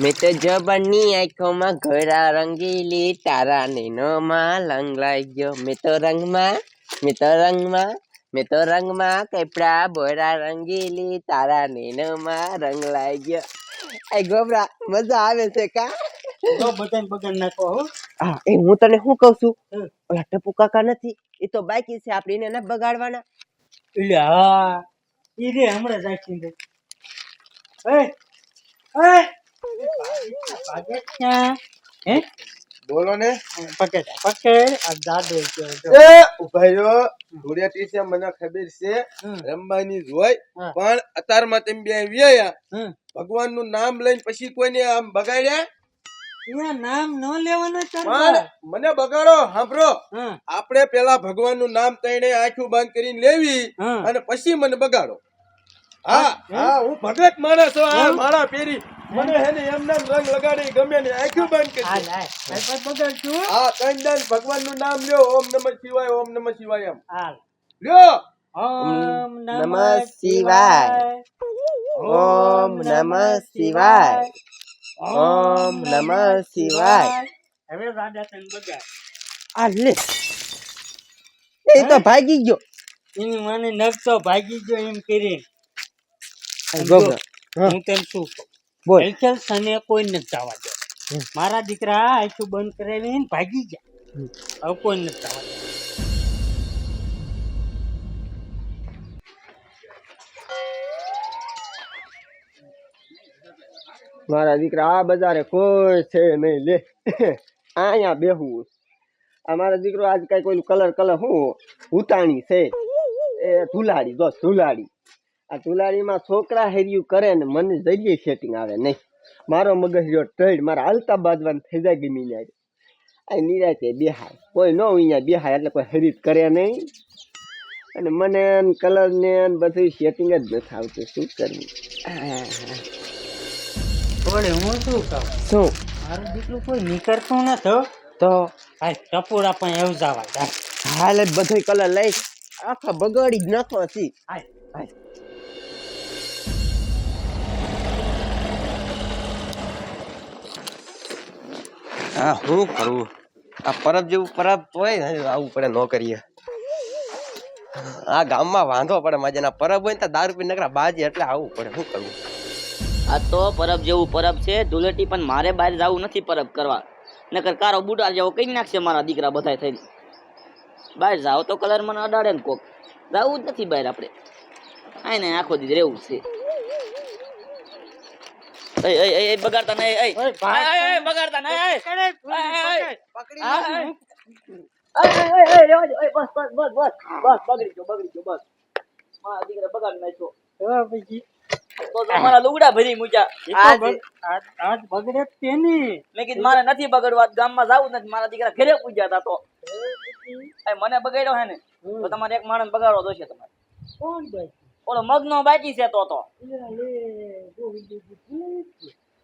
મેં તો જબરની આંખોમાં ઘોડા રંગીલી તારા નેનોમાં લંગ લાઈ ગયો મેં તો રંગમાં મેં તો રંગમાં મેં તો રંગમાં કપડા બોરા રંગીલી તારા નેનોમાં રંગ લાઈ ગયો એ ગોબરા મજા આવે છે કા? તો નાખો હો. હા એ હું તને શું કહું છું. ઓલા ટપુ કાકા નથી એ તો બાકી છે આપણે એને બગાડવાના. એટલે હા એ રે હમણાં જાય છે એ એ હે? બોલો ને. પકેટ પકેટ આ દાદો છે એ ઉભાયો ધૂળેટી છે મને ખબર છે. રમવાની જ હોય. હા. પણ અત્યારમાં બે આવ્યા ભગવાનનું નામ લઈને પછી કોઈને આમ બગાડ્યા? નામ ન લેવાનું મને બગાડો સાંભળો આપણે પેલા ભગવાનનું નામ તઈને આંખું બંધ કરીને લેવી અને પછી મને બગાડો. હા હે? હા ભગત માણસ છું. આ મારા મને હે ને રંગ લગાડી ગમે ને આંખું બંધ કરી હા ત્રણ દાન ભગવાનનું નામ લ્યો. ઓમ નમઃ શિવાય ઓમ નમઃ શિવાય એમ. લ્યો. ઓમ નમઃ શિવાય. ઓમ નમઃ શિવાય. ઓમ નમઃ શિવાય. હવે રાજા તને બગાડ. આ લે. એ તો ભાગી ગયો. એની મને નકશો ભાગી ગયો એમ કરીને. ગોબરા હા. હું તેમ શું બોલ. હલચલ સને કોઈ નથી જવા દે. મારા દીકરા આખું બંધ કરાવીને ભાગી ગયા. હવે કોઈ નથી જવા દે. મારા દીકરા આ બજારે કોઈ છે નહીં. લે. અહીંયા બેહવું આ મારા દીકરો આજ કઈ કોઈ કલર કલર હું ઉતાણી છે. એ ધુલાડી જો ધુલાડી આ ધુલાડીમાં છોકરા હેર્યું કરે ને મને જઈએ સેટિંગ આવે નહીં. મારો મગજ જો ટ્રેડ મારા હાલતા બાજવાન થઈ જાય ગમી જાય આ નિરાતે બેહાય. કોઈ ન અહીંયા બેહાય એટલે કોઈ હરીત કરે નહીં. અને મને કલર ને બધું સેટિંગ જ નથી આવતું. શું કરવું? આહ. હું શું કહું? શું? મારું દીકરું કોઈ નીકળતું હો. તો? ભાઈ ટપોરા પણ એવું જવા હાલ બધો કલર લઈ. આખા બગાડી જ નાખો છી હાય હાય હા શું કરવું આ પરબ જેવું પરબ તોય આવું પડે ન કરીએ. આ ગામમાં વાંધો પડે મજાના પરબ હોય ને તો દારૂ પી નકરા બાજી એટલે આવું પડે શું કરવું આ તો પરબ જેવું પરબ છે ધૂળેટી પણ મારે બહાર જવું નથી પરબ કરવા. નકર કારો બુટાર જેવો કઈ નાખશે મારા દીકરા બધા થઈને? બહાર જાવ તો કલર મને અડાડે ને કોક. જવું જ નથી બહાર આપણે. આય ને આખો દી રહેવું છે. બગાડતા નહીં બગાડતા નહીં. પકડે, બસ બસ બસ બસ બસ બગડી ગયો બગડી ગયો બસ મારા દીકરા બગાડી નાખ્યો મારા લુગડા ભરી મૂક્યા એ આજ બગડે તેની મેં કીધું મારે નથી બગડવા ગામમાં જવું નથી મારા દીકરા ઘરે પૂજ્યા હતા તો મને બગાડ્યો હે ને તો તમારે એક માણસ બગાડવો જોશે તમારે કોણ ભાઈ ઓલો મગનો બાકી છે તો તો.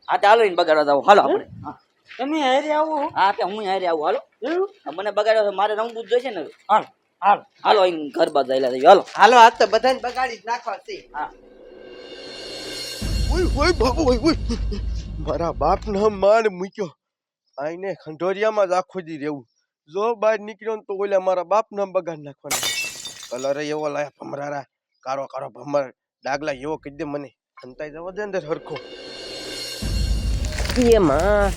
હા ચાલો એને બગાડવા જાવ હાલો આપણે. હા. તમે હારે આવો હા. કે હું હારે આવું. હાલો. મને બગાડ્યો છે મારે રમવું જ જોઈશે ને. હાલ હાલ. હાલો અહીં ઘર બાદ જઈલા થઈ હાલો. હાલો આજ તો બધાને બગાડી જ નાખવા છે. હા. ઓય ઓય બાબુ ઓય ઓય મારા બાપ ના માર મૂક્યો. આઈને ખંડોરિયામાં જ આખો દી રહેવું. જો બહાર નીકળ્યો ને તો ઓલા મારા બાપ નામ બગાડ નાખવાના કલર એવો લાયા ભમરારા. કારો કારો ભમર ડાગલા એવો કહી દે મને. ખંતાઈ જવા દે અંદર હરખો એ માં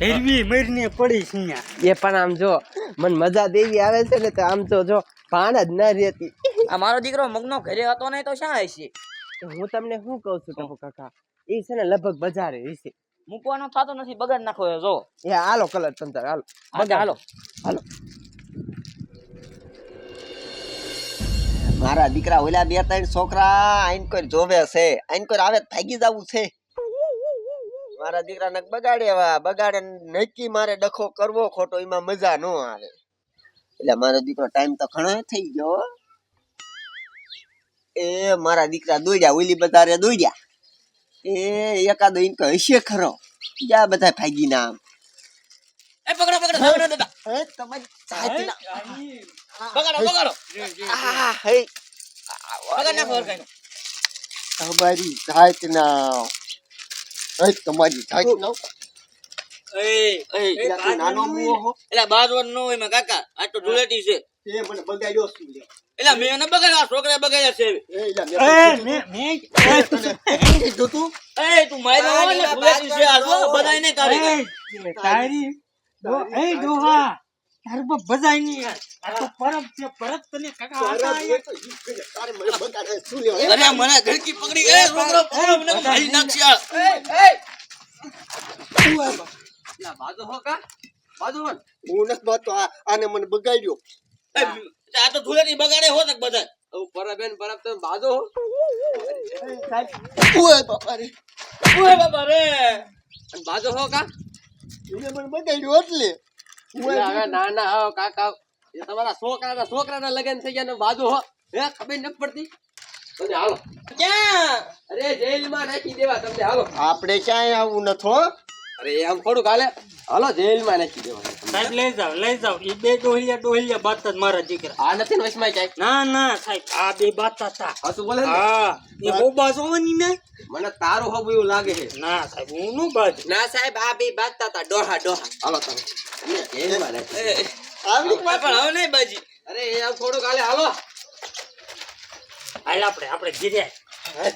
હેરવી મરીને પડી છે એ પણ આમ જો મને મજા દેવી આવે છે ને તો આમ તો જો પાણ જ ના રહેતી. આ મારો દીકરો મગનો ઘરે હતો નહીં તો શા હશે? તો હું તમને શું કહું છું ટપુ કાકા? એ છે ને લગભગ બજારે હશે મૂકવાનો થતો નથી બગાડ નાખો જો. એ હાલો કલર તંતર હાલો. હાલો. હાલો. મારા દીકરા ઓલા બે ત્રણ છોકરા આઈન કોઈ જોવે છે આઈન કોઈ આવે તો ભાગી જવું છે. મારા દીકરાને બગાડેવા બગાડે નક્કી મારે ડખો કરવો ખોટો એમાં મજા ન આવે. એટલે મારો દીકરો ટાઈમ તો ઘણો થઈ ગયો. એ મારા દીકરા દોડ્યા ઓલી બધારે દોડ્યા. એ એકાદો ઇનકો હશે ખરો. જા બધા ભાગી ના આમ. એ પકડો પકડો પકડો તમારી. બગાડો બગાડો. આ હે બગાડ નાખો હરખાઈનો. તમારી એ. એ એ નાનો મુઓ હો. બાજવન ન હોય મેં કાકા. આ તો ધૂળેટી છે. તે મને બગાડ્યો શું લે એટલે મેં એને બગાડ્યા છોકરા બગાડ્યા છે એ મેં મેં મેં તું. એ તું મારી ધૂળેટી છે આ જો તારી. એ તારું બાપ બધાય નહીં યાર. આ તો પરબ છે પરબ તને કાકા તો કરે, તારે મને બગાડે શું લેવા? અરે મને ઘડકી પકડી. ગઈ છોકરો પકડો મને મારી નાખશે આ. હું નસ બાતો આ આને મને બગાડ્યો. એ, આ તો ધૂળેટી બગાડે હો તક બધા ઓય બાપા રે ઓય બાપા રે એને મને બગાડ્યો એટલે. ઓય તમારા છોકરાના છોકરાના લગન થઈ ગયા ને બાજુ હો. હે ખબર નથી પડતી? તમને હાલો. ક્યાં? અરે જેલમાં નાખી દેવા તમને. હાલો. આપણે ક્યાંય આવું નથી હો. અરે આમ થોડુંક હાલે. હાલો જેલમાં નાખી દેવા સાહેબ લઈ જાવ લઈ જાવ એ બે ડોહિયા ડોહિયા બાત મારા દીકરા. આ નથી ને વચમાં જાય ના ના સાહેબ આ બે બાત હતા. હાસુ બોલે હા એ બોબા જોવાની ને? મને તારું હોબ એવું લાગે છે. ના સાહેબ હું નું બાજુ? ના સાહેબ આ બે બાજતા હતા ડોહા ડોહા. હાલો તમે. જેલમાં નાખી પણ હવે નહીં બાજી. અરે આમ થોડુંક હાલે હાલો. હાલ આપણે આપણે હે?